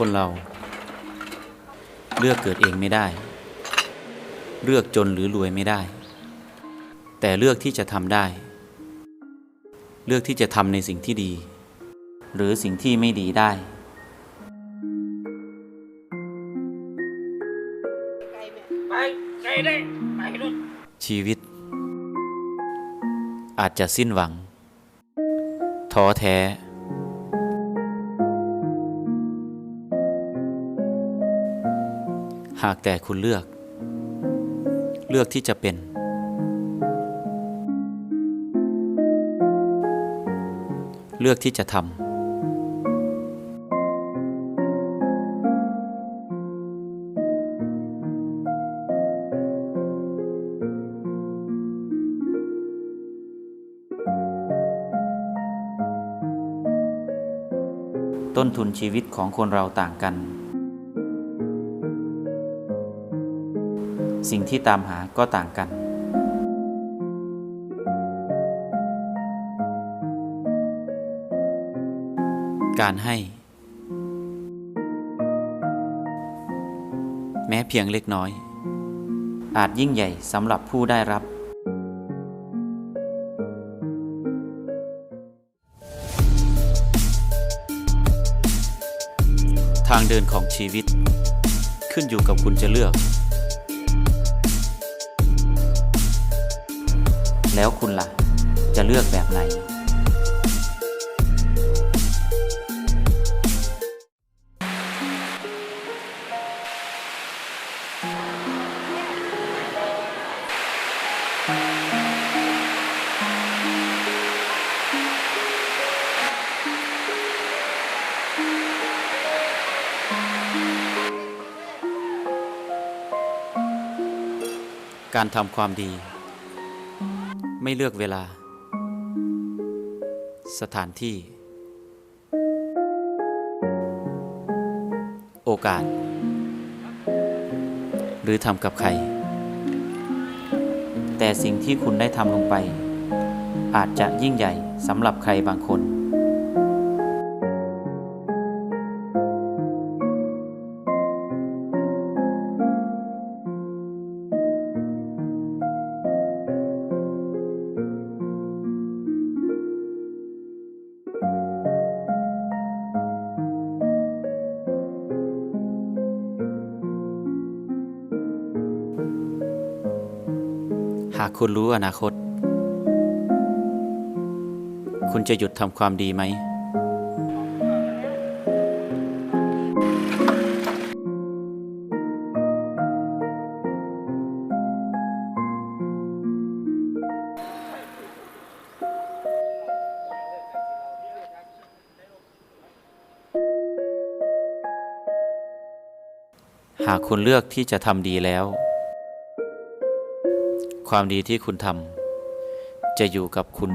คนเรา เลือกเกิดเองไม่ได้ เลือกจนหรือรวยไม่ได้ แต่เลือกที่จะทำได้ เลือกที่จะทำในสิ่งที่ดี หรือสิ่งที่ไม่ดีได้ไไไไชีวิต อาจจะสิ้นหวังท้อแท้ หากแต่คุณเลือก เลือกที่จะเป็น เลือกที่จะทำต้นทุนชีวิตของคนเราต่างกัน สิ่งที่ตามหาก็ต่างกัน การให้ แม้เพียงเล็กน้อย อาจยิ่งใหญ่สำหรับผู้ได้รับทางเดินของชีวิต ขึ้นอยู่กับคุณจะเลือก แล้วคุณล่ะ จะเลือกแบบไหน การทำความดี ไม่เลือกเวลา สถานที่ โอกาส หรือทำกับใคร แต่สิ่งที่คุณได้ทำลงไป อาจจะยิ่งใหญ่สำหรับใครบางคน หากคุณรู้อนาคต คุณจะหยุดทำความดีไหม หากคุณเลือกที่จะทำดีแล้ว ความดีที่คุณทำจะอยู่กับคุณ แ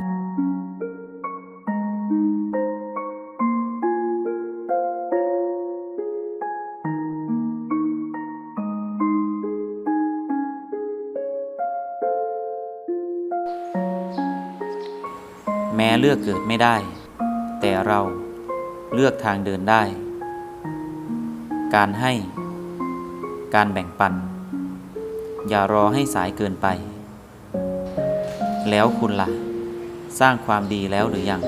ม้เลือกเกิดไม่ได้ แต่เราเลือกทางเดินได้ การให้ การแบ่งปัน อย่ารอให้สายเกินไป แล้วคุณละ่ะ สร้างความดีแล้วหรือยัง